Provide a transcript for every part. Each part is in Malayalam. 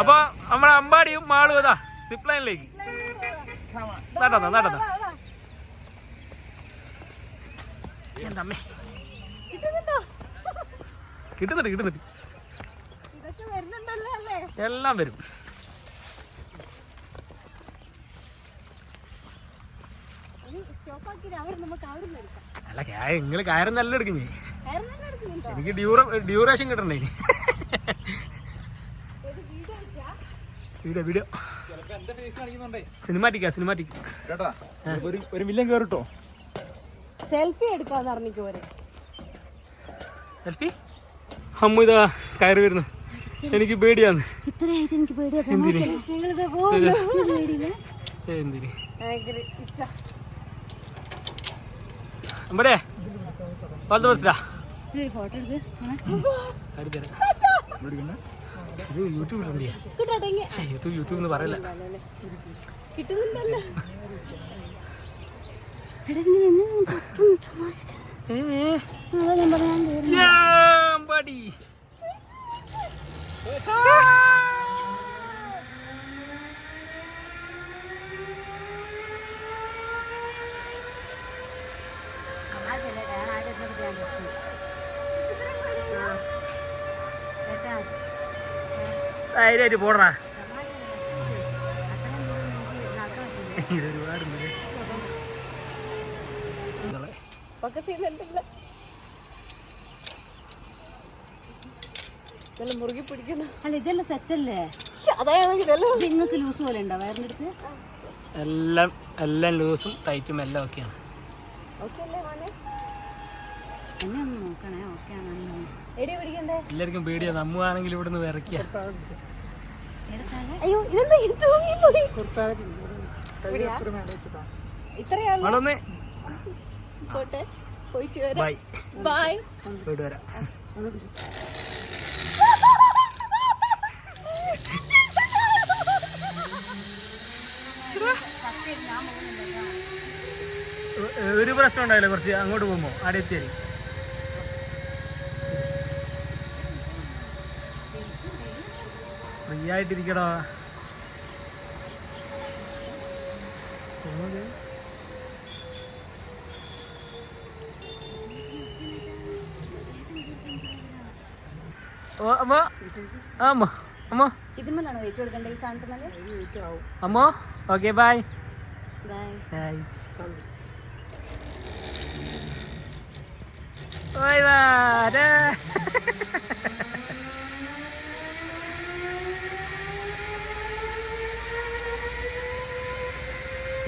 അപ്പൊ നമ്മുടെ അമ്പാടിയും മാളും അതാ സിപ്പ് ലൈനിലേക്ക് നടന്ന നടന്ന. കിട്ടുന്നുണ്ടോ? കിട്ടുന്നുണ്ട് എല്ലാം വരും. അല്ല നിങ്ങൾ കയറും നല്ല എടുക്കുന്നേ എനിക്ക് ഡ്യൂറ ഡ്യൂറേഷൻ കിട്ടണ്ടേ ഇനി ഒരു വീഡിയോ എടുക്കാം വീഡിയോ വീഡിയോ ഫേസ് കാണിക്കുന്നുണ്ടേ. സിനിമാറ്റിക്കാ സിനിമാറ്റിക് കേട്ടാ ഒരു ഒരു മില്യൺ കയറിട്ടോ സെൽഫി എടുക്കാന്ന് പറഞ്ഞിക്ക് പോരെ സെൽഫി അമ്മ ഇതാ കയറി വരുന്നു. എനിക്ക് പേടിയാന്ന് ബെസ്റ്റാ ഫോട്ടോ എടുക്ക്. ഇത് യൂട്യൂബിലുണ്ട് യൂട്യൂബ് യൂട്യൂബ് എന്ന് പറയല്ല. കിട്ടുന്നുണ്ടല്ലോ. ധൈര്യമായിട്ട് പോടാ. ഇതൊരുപാടുണ്ട് മുറുകി പിടിക്കുന്നു. അല്ല ഇതെല്ലാം സെറ്റല്ലേ നിങ്ങൾക്ക് ലൂസ് പോലെ ഉണ്ടോ വയറിന്റെ അടുത്ത്? എല്ലാം എല്ലാം ലൂസും ടൈറ്റും എല്ലാം എല്ലാവർക്കും പേടിയാ നമ്മാണെങ്കിൽ ഇവിടെ നിന്ന് വിറയ്ക്കുക അയ്യോ ഇതെന്താ? ഇത് തൂങ്ങിപ്പോയി. ഇത്രയാണ് പോട്ടെ. പോയിട്ട് വരാം. ബൈ. പോയിട്ട് വരാം. ഒരു പ്രശ്നം ഉണ്ടായില്ല കുറച്ച് അങ്ങോട്ട് പോകുമ്പോ. അവിടെ ഓ അമ്മ. അമ്മ. അമ്മ. ഇതുമല്ലാണോ വെയിറ്റ് കൊടുക്കേണ്ടത് ഈ സാധനത്തിന്മേൽ അമ്മോ ഓക്കെ ബൈ ബൈ ബൈ ഓയ് വാരാ ഇത്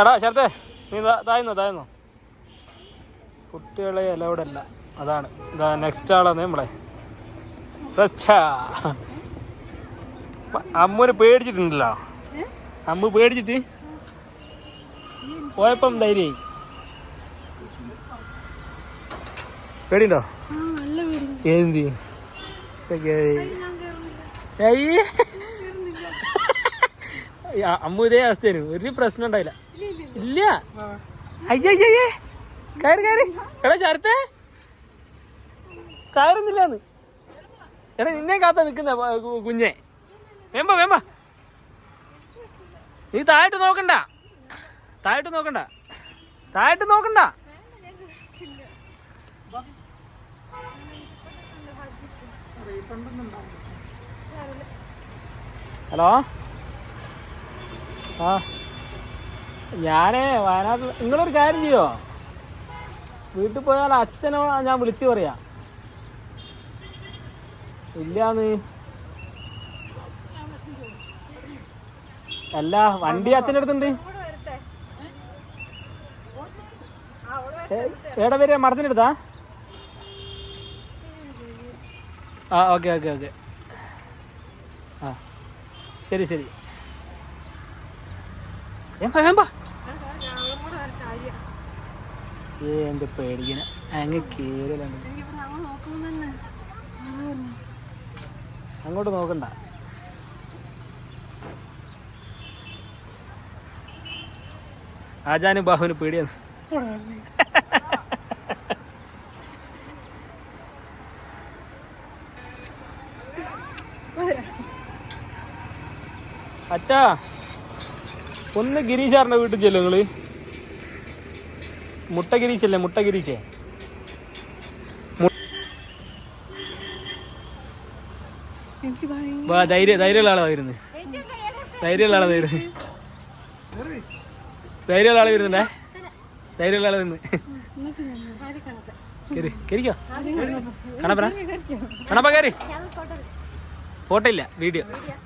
എടാ ശരത്തെ നീ താഴ്ന്നോ താഴ്ന്നോ കുട്ടികളെ അലൗഡ് അല്ല അതാണ് ഇതാ നെക്സ്റ്റ് ആളാണ് നമ്മളെ. അമ്മൂന് പേടിച്ചിട്ടുണ്ടല്ലോ. അമ്മ പേടിച്ചിട്ട്? പോയപ്പം ധൈര്യമായി. പേടിയുണ്ടോ? എന്തി? ഏയ്. അമ്മു ഇതേ അവസ്ഥയാണ് ഒരു പ്രശ്നം ഉണ്ടായില്ല. ഇല്ല. അയ്യേ കയറി കയറി. എടാ ശരത്തെ. കയറുന്നില്ലാന്ന്. എടാ നിന്നെ കാത്ത നിക്കുന്ന കുഞ്ഞെ. വേമ്പ വേമ്പ. നീ താഴോട്ട് നോക്കണ്ട. താഴോട്ട് നോക്കണ്ട. താഴോട്ട് നോക്കണ്ട. ഹലോ? ആ. ഞാനേ വയനാട്ടിൽ നിങ്ങളൊരു കാര്യം ചെയ്യോ? വീട്ടിൽ പോയാൽ അച്ഛനോ ഞാൻ വിളിച്ചു പറയാ. ഇല്ലാന്ന്. അല്ല വണ്ടി അച്ഛന്റെ അടുത്തുണ്ട്. ഏ- ഏടെ വരെ മടത്തിന്റെ അടുത്താ? ആ ഓക്കെ ഓക്കെ ഓക്കെ. ആ ശരി ശരി. വേമ്പാ ഏ പേടിക്കണ? അങ്ങ് കേരളം അങ്ങോട്ട് നോക്കണ്ട. ആജാനും ബാഹുവിന് പേടിയാണ്. അച്ഛാ. ഒന്ന് ഗിരീഷാറിന്റെ വീട്ടിൽ ചെല്ലു നിങ്ങൾ മുട്ട ഗിരീശല്ലേ മുട്ട ഗിരീശേ വാ ധൈര്യ ധൈര്യമുള്ള ആളാ വരുന്നത് ധൈര്യമുള്ള ആളാ വരുന്നത് ധൈര്യമുള്ള ആൾ വരുന്നുണ്ടേ? ധൈര്യമുള്ള ആൾ വരുന്നത് കണപ്പറ? കണപ്പ കയറി ഫോട്ടോ ഇല്ല വീഡിയോ ഒരു കത്തിലുണ്ടല്ലേ ഞാൻ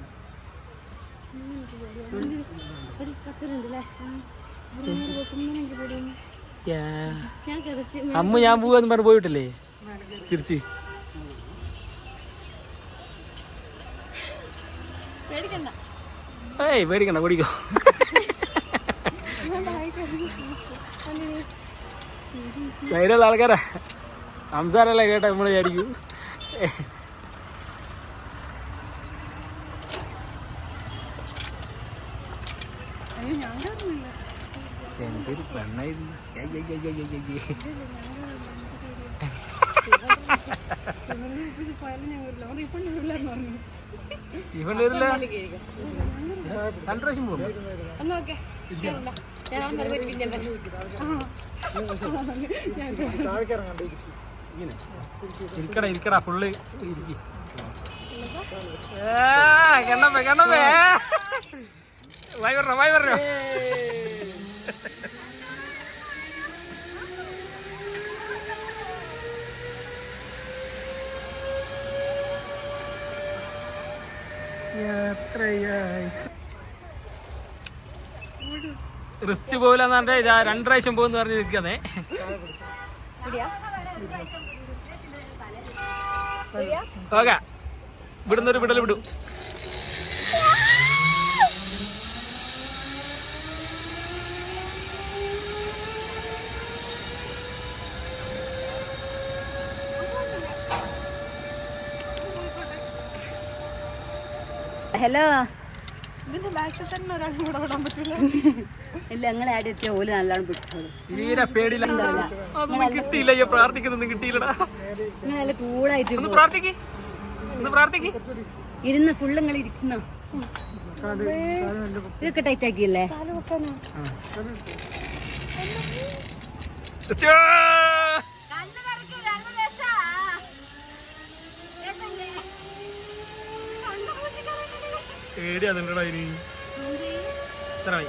കിടച്ച് അമ്മ ഞാൻ പോവാന്ന് പറഞ്ഞ് പോയിട്ടില്ലേ? തിരിച്ച്. ഏയ് പേടിക്കണ്ട കുടിക്കോ. ധൈര്യമുള്ള ആൾക്കാരാ. സംസാരമല്ലേ കേട്ടോ നമ്മൾ വിചാരിക്കും. എന്തൊരു പെണ്ണായിരുന്നു. ഇവൻ പോകും. ഇരിക്കടാ ഫുള്ള് ഇരിക്കി കണ്ണപ്പേ വായി പറഞ്ഞോ വായി പറഞ്ഞോ റിസ്റ്റ് പോകില്ലെന്നാണ്ട് ഇതാ രണ്ട് പ്രാവശ്യം പോകുന്ന പറഞ്ഞ് നിൽക്കുന്നേ ഇവിടെയാ? ഓക്കെ. വിടുന്നൊരു വിടൽ വിടും. ഹലോ ഇല്ല ഞങ്ങളെ ആടെ എത്തിയ ഓൽ നല്ലോണം പിടിച്ചോളൂ. തീരെ പേടിയില്ല. അതൊന്നും കിട്ടിയില്ല ഈ പ്രാർത്ഥിക്കുന്നൊന്നും കിട്ടിയില്ലടാ. നിങ്ങൾ നല്ല കൂളായിട്ട് ഒന്ന് പ്രാർത്ഥിക്ക്. ഒന്ന് പ്രാർത്ഥിക്ക്. ഇരുന്ന് ഫുള്ള് നിങ്ങൾ ഇരിക്കുന്നോ? ഇതൊക്കെ ടൈറ്റ് ആക്കിയല്ലേ? പേടിയാ അതിന്റെ ഇനി എത്ര ആയി?